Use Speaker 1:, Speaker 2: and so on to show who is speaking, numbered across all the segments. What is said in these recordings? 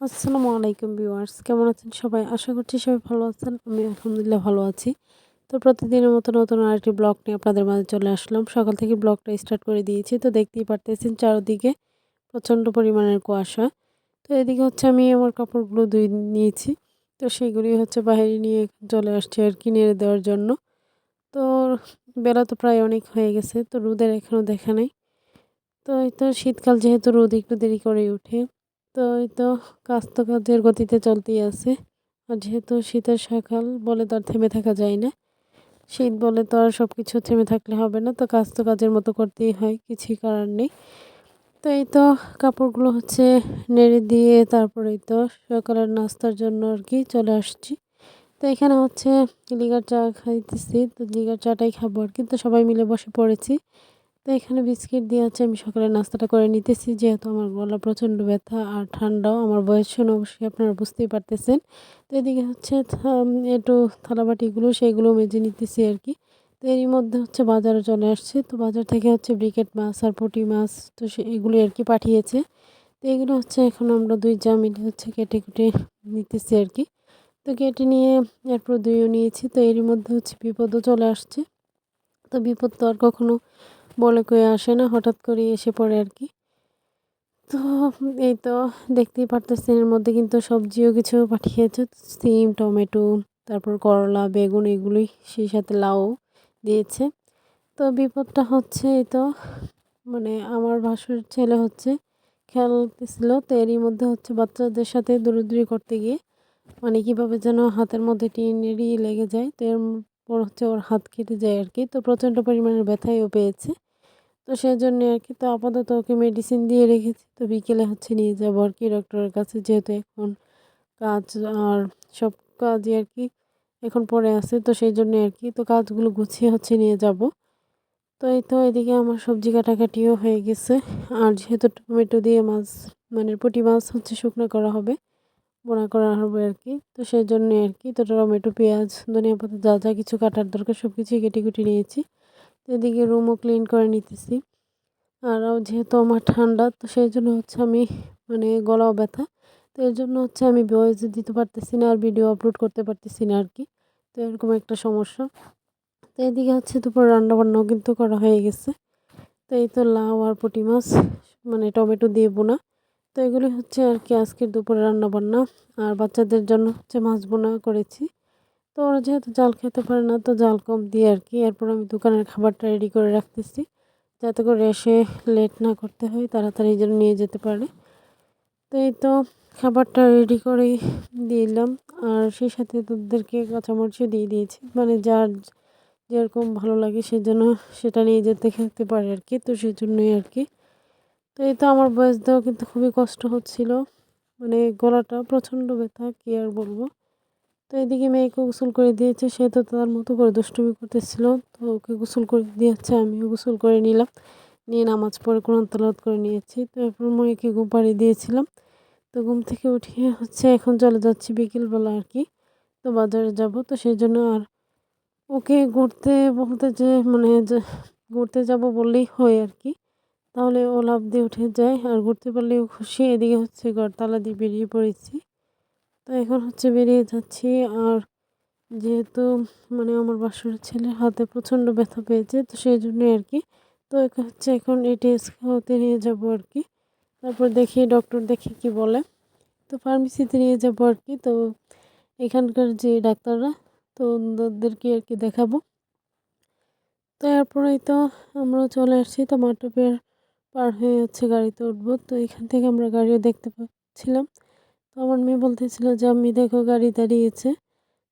Speaker 1: আসসালামু আলাইকুম ভিউয়ার্স, কেমন আছেন সবাই? আশা করছি সবাই ভালো আছেন, আমি আলহামদুলিল্লাহ ভালো আছি। তো প্রতিদিনের মতো নতুন আরেকটি ব্লগ নিয়ে আপনাদের মাঝে চলে আসলাম। সকাল থেকে ব্লগটা স্টার্ট করে দিয়েছি, তো দেখতেই পারতেছেন চারদিকে প্রচণ্ড পরিমাণের কুয়াশা। তো এদিকে হচ্ছে আমি আমার কাপড়গুলো ধুই নিয়েছি, তো সেগুলি হচ্ছে বাইরে নিয়ে চলে আসছি আর কি নেড়ে দেওয়ার জন্য। তো বেলা তো প্রায় অনেক হয়ে গেছে, তো রোদের এখনও দেখা নেই। তো এই তো শীতকাল যেহেতু রোদ একটু দেরি করে উঠে তো এই তো কাজ তো কাজের গতিতে চলতেই আছে। আর যেহেতু শীতের সকাল, বলে তো আর থেমে থাকা যায় না। শীত বলে তো আর সব কিছু থেমে থাকলে হবে না, তো কাজ তো কাজের মতো করতেই হয়, কিছুই করার নেই। তো এই তো কাপড়গুলো হচ্ছে নেড়ে দিয়ে তারপরে তো সকালের নাস্তার জন্য আর কি চলে আসছি। তো এখানে হচ্ছে লিগার চা খাইতেছি, তো লিগার চাটাই খাব আর কি, তো সবাই মিলে বসে পড়েছি। তো এখানে বিস্কিট দিয়ে হচ্ছে আমি সকালে নাস্তাটা করে নিতেছি, যেহেতু আমার গলা প্রচণ্ড ব্যথা আর ঠান্ডাও, আমার বয়স শুনে অবশ্যই আপনারা বুঝতেই পারতেছেন। তো এদিকে হচ্ছে একটু থালাবাটিগুলো সেইগুলো মেজে নিতেছি আর কি। তো এরই মধ্যে হচ্ছে বাজারে চলে আসছে, তো বাজার থেকে হচ্ছে ব্রিকেট মাছ আর পুঁটি মাছ তো সে এগুলো আর কি পাঠিয়েছে। তো এগুলো হচ্ছে এখন আমরা দুই যা মিলে হচ্ছে কেটে কুটে নিতেছি আর কি। তো কেটে নিয়ে এরপর দুইও নিয়েছি, তো এরই মধ্যে হচ্ছে বিপদও চলে আসছে। তো বিপদ তো আর কখনো বলে কয়ে আসে না, হঠাৎ করে এসে পড়ে আর কি। তো এই তো দেখতেই পারতেছেন, এর মধ্যে কিন্তু সবজিও কিছু পাঠিয়েছে, সিম, টমেটো, তারপর করলা, বেগুন এগুলোই সেই সাথে লাউ দিয়েছে। তো বিপদটা হচ্ছে এই তো মানে আমার ভাসুর ছেলে হচ্ছে খেলতেছিল, তো এরই মধ্যে হচ্ছে বাচ্চাদের সাথে দৌড়দৌড়ি করতে গিয়ে মানে কীভাবে যেন হাতের মধ্যে টিনেরই লেগে যায়, তো এরপর হচ্ছে ওর হাত কেটে যায় আর কি। তো প্রচণ্ড পরিমাণের ব্যথাইও পেয়েছে। তো সেই জন্য আর কি, তো আপাতত ওকে মেডিসিন দিয়ে রেখেছি। তো বিকেলে হচ্ছে নিয়ে যাব আর কি ডক্টরের কাছে, যেহেতু এখন কাজ আর সব কাজই আর কি এখন পরে আছে, তো সেই জন্য আর কি, তো কাজগুলো গুছিয়ে হচ্ছে নিয়ে যাব। তো এই তো এদিকে আমার সবজি কাটাকাটিও হয়ে গেছে। আর যেহেতু টমেটো দিয়ে মাছ মানে পুঁটি মাছ হচ্ছে শুকনো করা হবে, বোনা করা হবে আর কি, তো সেই জন্য আর কি, তো টমেটো, পেঁয়াজ, ধনিয়া পাতা, যা যা কিছু কাটার দরকার সব কিছুই কেটে কুটে নিয়েছি। এদিকে রুমও ক্লিন করে নিতেছি। আর যেহেতু আমার ঠান্ডা, তো সেই জন্য হচ্ছে আমি মানে গলাও ব্যথা। তো এর জন্য হচ্ছে আমি ভয়েস দিতে পারতেছি না আর ভিডিও আপলোড করতে পারতেছি না আর কি তো এরকম একটা সমস্যা। তো এদিকে হচ্ছে দুপুর রান্নাবান্নাও কিন্তু করা হয়ে গেছে। তো এই তো লাউ আর পুঁটি মাছ মানে টমেটো দিয়ে বোনা তো এগুলি হচ্ছে আর কি আজকের দুপুরে রান্নাবান্না। আর বাচ্চাদের জন্য হচ্ছে মাছ বোনা করেছি। তো ওরা যেহেতু জাল খেতে পারে না, তো জাল কম দিয়ে আর কি। এরপর আমি দোকানের খাবারটা রেডি করে রাখতেছি। যাতে করে এসে লেট না করতে হয়, তাড়াতাড়ি যেন নিয়ে যেতে পারে। তো এই তো খাবারটা রেডি করেই দিলাম। আর সেই সাথে তাদেরকে কাঁচামরিচও দিয়ে দিয়েছি। মানে যার যেরকম ভালো লাগে সেজন্য সেটা নিয়ে যেতে খেতে পারে আর কি। তো সেই জন্যই আর কি। তো এই তো আমার বয়স দেওয়া কিন্তু খুবই কষ্ট হচ্ছিল। মানে গলাটা প্রচণ্ড ব্যথা, কী আর বলব। তো এদিকে মেয়েকে গোসল করে দিয়েছে, সে তো তার মতো করে দুষ্টুমি করতেছিল। তো ওকে গোসল করে দিয়েছে, আমিও গোসল করে নিলাম। নিয়ে নামাজ পড়ে কোরআন তালাত করে নিয়েছি। তো এরপর মেয়েকে ঘুম পাড়িয়ে দিয়েছিলাম। তো ঘুম থেকে উঠিয়ে হচ্ছে এখন চলে যাচ্ছি বিকেলবেলা আর কি। তো বাজারে যাব, তো সেই জন্য আর ওকে ঘুরতে বলতে যে মানে ঘুরতে যাব বললেই হয় আর কি। তাহলে ও লাভ দিয়ে উঠে যায়, আর ঘুরতে পারলেও খুশি। এদিকে হচ্ছে ঘর তালা দিয়ে বেরিয়ে পড়েছি। তো এখন হচ্ছে বেরিয়ে যাচ্ছি। আর যেহেতু মানে আমার বাসুর ছেলের হাতে প্রচণ্ড ব্যথা পেয়েছে, তো সেই জন্যই আর কি। তো হচ্ছে এখন টেস্ট খাওয়াতে নিয়ে যাব আর কি। তারপর দেখি ডক্টর দেখি কি বলে। তো ফার্মেসিতে নিয়ে যাব আর কি। তো এখানকার যে ডাক্তাররা, তো ওদেরকে আর কি দেখাবো। তো এরপরেই তো আমরা চলে আসছি। তো মাটপের পার হয়ে হচ্ছে গাড়িতে উঠবো। তো এখান থেকে আমরা গাড়িও দেখতে পাচ্ছিলাম। তো আমার মেয়ে বলতেছিল যে আমি দেখো গাড়ি দাঁড়িয়েছে।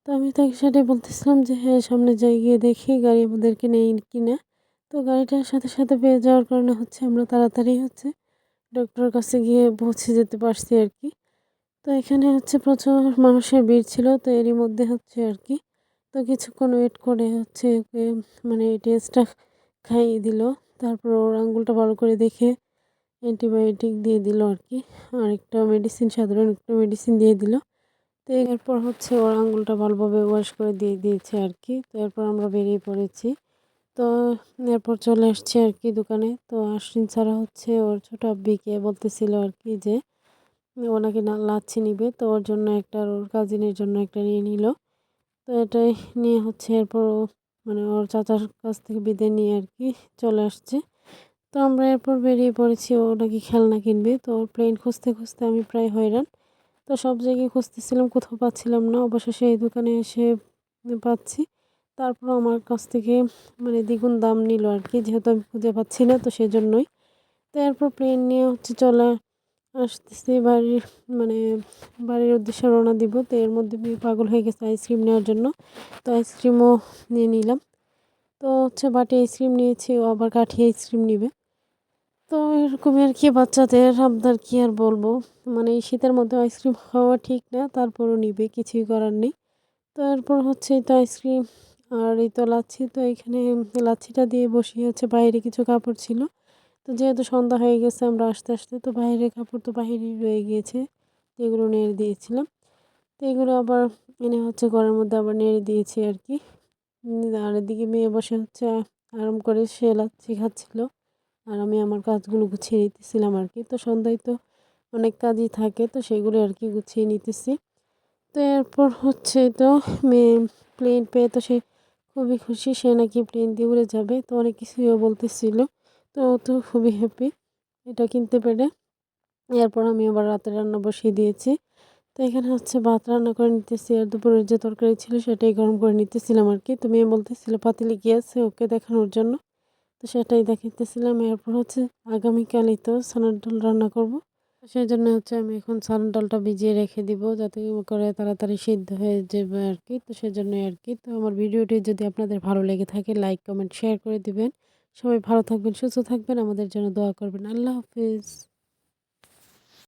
Speaker 1: তো আমি তাকে সেটাই বলতেছিলাম যে হ্যাঁ সামনে যাই, গিয়ে দেখি গাড়ি আমাদেরকে নেই কিনা। তো গাড়িটার সাথে সাথে পেয়ে যাওয়ার কারণে হচ্ছে আমরা তাড়াতাড়ি হচ্ছে ডক্টরের কাছে গিয়ে পৌঁছে যেতে পারছি আর কি। তো এখানে হচ্ছে প্রচুর মানুষের ভিড় ছিল, তো এরই মধ্যে হচ্ছে আর কি। তো কিছুক্ষণ ওয়েট করে হচ্ছে ওকে মানে টেস্টটা খাইয়ে দিল। তারপর ওর আঙ্গুলটা ভালো করে দেখে অ্যান্টিবায়োটিক দিয়ে দিল আর কি আর একটা মেডিসিন সাধারণ একটা মেডিসিন দিয়ে দিল। তো এরপর হচ্ছে ওর আঙুলটা ভালোভাবে ওয়াশ করে দিয়ে দিয়েছে আর কি তো এরপর আমরা বেরিয়ে পড়েছি। তো এরপর চলে আসছি আর কি দোকানে। তো আশ্বিন ছাড়া হচ্ছে ওর ছোটো আব্বিকে বলতেছিল আর কি যে ওনাকে না লাচ্ছি নিবে। তো ওর জন্য একটা ওর কাজিনের জন্য একটা নিয়ে নিল। তো এটাই নিয়ে হচ্ছে এরপর মানে ওর চাচার কাছ থেকে বিদায় নিয়ে আর কি চলে আসছে। তো আমরা এরপর বেরিয়ে পড়েছি, ও নাকি খেলনা কিনবে। তো ওর প্লেন খুঁজতে খুঁজতে আমি প্রায় হয়রান। তো সব জায়গায় খুঁজতেছিলাম, কোথাও পাচ্ছিলাম না। অবশেষে এই দোকানে এসে পাচ্ছি। তারপর আমার কাছ থেকে মানে দ্বিগুণ দাম নিল আর কি, যেহেতু আমি খুঁজে পাচ্ছি না, তো সেজন্যই। তো এরপর প্লেন নিয়ে হচ্ছে চলে আসতেছি বাড়ির মানে বাড়ির উদ্দেশ্যে রওনা দিব। তো এর মধ্যে আমি পাগল হয়ে গেছে আইসক্রিম নেওয়ার জন্য। তো আইসক্রিমও নিয়ে নিলাম। তো হচ্ছে বাটি আইসক্রিম নিয়েছি, ও আবার কাঠি আইসক্রিম নিবে। তো এরকমই আর কি, বাচ্চাদের আপনার কি আর বলব? মানে এই শীতের মধ্যে আইসক্রিম খাওয়া ঠিক না, তারপরও নিবে, কিছুই করার নেই। তো এরপর হচ্ছে এই তো আইসক্রিম আর এই তো লাচ্ছি, তো এখানে লাচ্ছিটা দিয়ে বসিয়ে হচ্ছে বাইরে কিছু কাপড় ছিল। তো যেহেতু সন্ধ্যা হয়ে গেছে আমরা আস্তে আস্তে, তো বাইরে কাপড় তো বাইরেই রয়ে গিয়েছে, যেগুলো নেড়ে দিয়েছিলাম। তো এগুলো আবার এনে হচ্ছে ঘরের মধ্যে আবার নেড়ে দিয়েছি আর কি। আর এদিকে মেয়ে বসে হচ্ছে আরাম করে সে লাচ্ছি খাচ্ছিল। আর আমি আমার কাজগুলো গুছিয়ে নিতেছিলাম আর কি। তো সন্ধ্যায় তো অনেক কাজই থাকে, তো সেগুলো আর কি গুছিয়ে নিতেছি। তো এরপর হচ্ছে তো মেয়ে প্লেন পেয়ে তো সে খুবই খুশি, সে নাকি প্লেন দিয়ে উড়ে যাবে, তো অনেক কিছুইও বলতেছিল। তো ও তো খুবই হ্যাপি এটা কিনতে পেরে। এরপর আমি আবার রাতে রান্না বসিয়ে দিয়েছি। তো এখানে হচ্ছে ভাত রান্না করে নিতেছি আর দুপুরের যে তরকারি ছিল সেটাই গরম করে নিতেছিলাম আর কি। তো মেয়ে বলতেছিল, পাতিলে গিয়েছে ওকে দেখানোর জন্য? তো সেটাই দেখাইতেছিলাম। এরপর হচ্ছে আগামীকালই তো সানার ডাল রান্না করব। সেই জন্য হচ্ছে আমি এখন সানার ডালটা ভিজিয়ে রেখে দিব যাতে করে তাড়াতাড়ি সিদ্ধ হয়ে যাবে আর কি। তো সেজন্যই আর কি। তো আমার ভিডিওটি যদি আপনাদের ভালো লেগে থাকে, লাইক, কমেন্ট, শেয়ার করে দিবেন। সবাই ভালো থাকবেন, সুস্থ থাকবেন। আমাদের জন্য দোয়া করবেন। আল্লাহ হাফিজ।